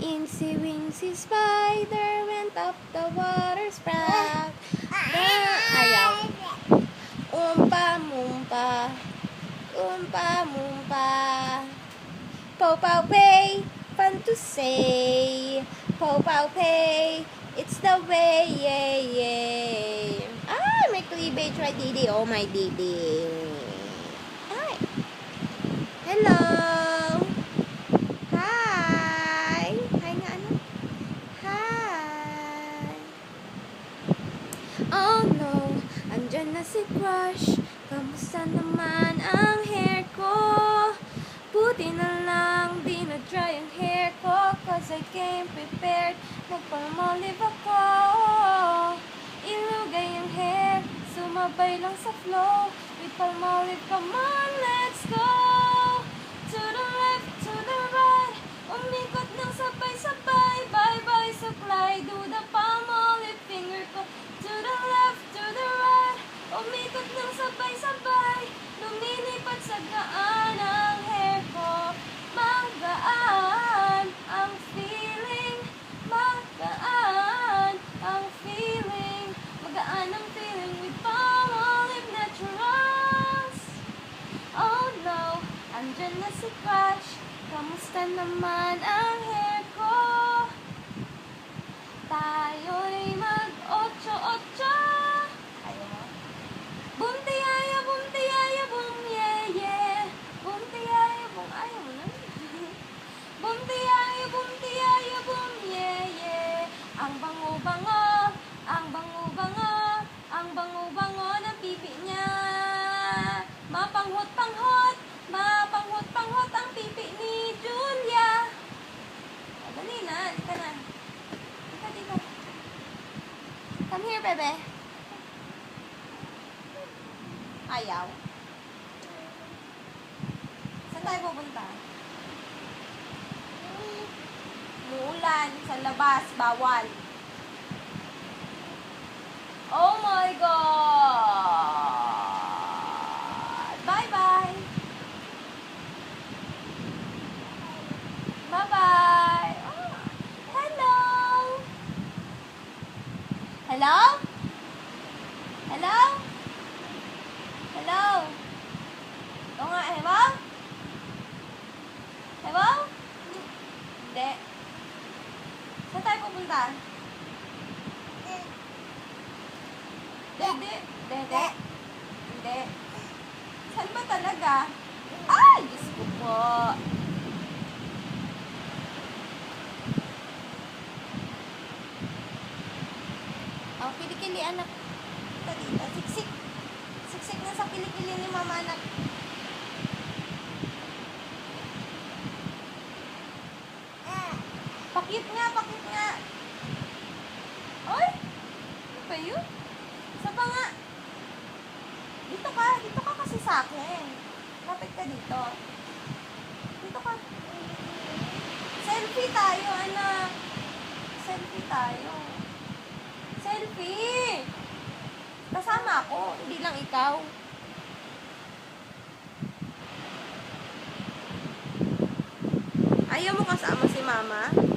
Incy Wincy Spider went up the water spout. The- Ayaw. Umpa mumpa. Umpa mumpa. Pow pow pay. Fun to say. Pow pow pay. It's the way, yeah, yeah. Ah, may cleavage right, Didi. Oh, my Didi. Hi. Hello. No, andyan na si Crush. Kamusta naman ang hair ko? Buti na lang, di na dry ang hair ko Cause I came prepared, nagpalmolive ako Ilugay ang hair, sumabay lang sa flow With palmolive, come on, let's go si Crush Kamusta naman ang hair ko? Tayo'y mag-ocho-ocho Ayaw mo? Boom tiyaya, boom tiyaya, boom yeah yeah Ayaw mo na Boom tiyaya, boom Ang bango-bango, ang bango-bango Ang bango-bango ng pipi niya Mapanghot-panghot, mapanghot-panghot ang pipi ni Julia O, dali na, di ka na Dito, dito Come here, bebe Ayaw. Saan tayo pupunta? Muulan. Sa labas. Bawal. Oh my God! Hello? Hello? Hello? Oo nga, hello? Hello? Hindi. Saan tayo pupunta? Hindi. Hindi. Hindi. Saan ba talaga? Ay, Kilikili anak. Dito, dito. Siksik. Siksik na sa kilikili ni mama anak. Pakit nga, pakit nga. Oy! Ano ba yun? Isa pa. Dito ka, dito ka kasi sa akin. Kapit ka dito. Dito ka. Selfie tayo, anak. Selfie tayo. Selfie! Kasama ako, hindi lang ikaw. Ayaw mo kasama si mama?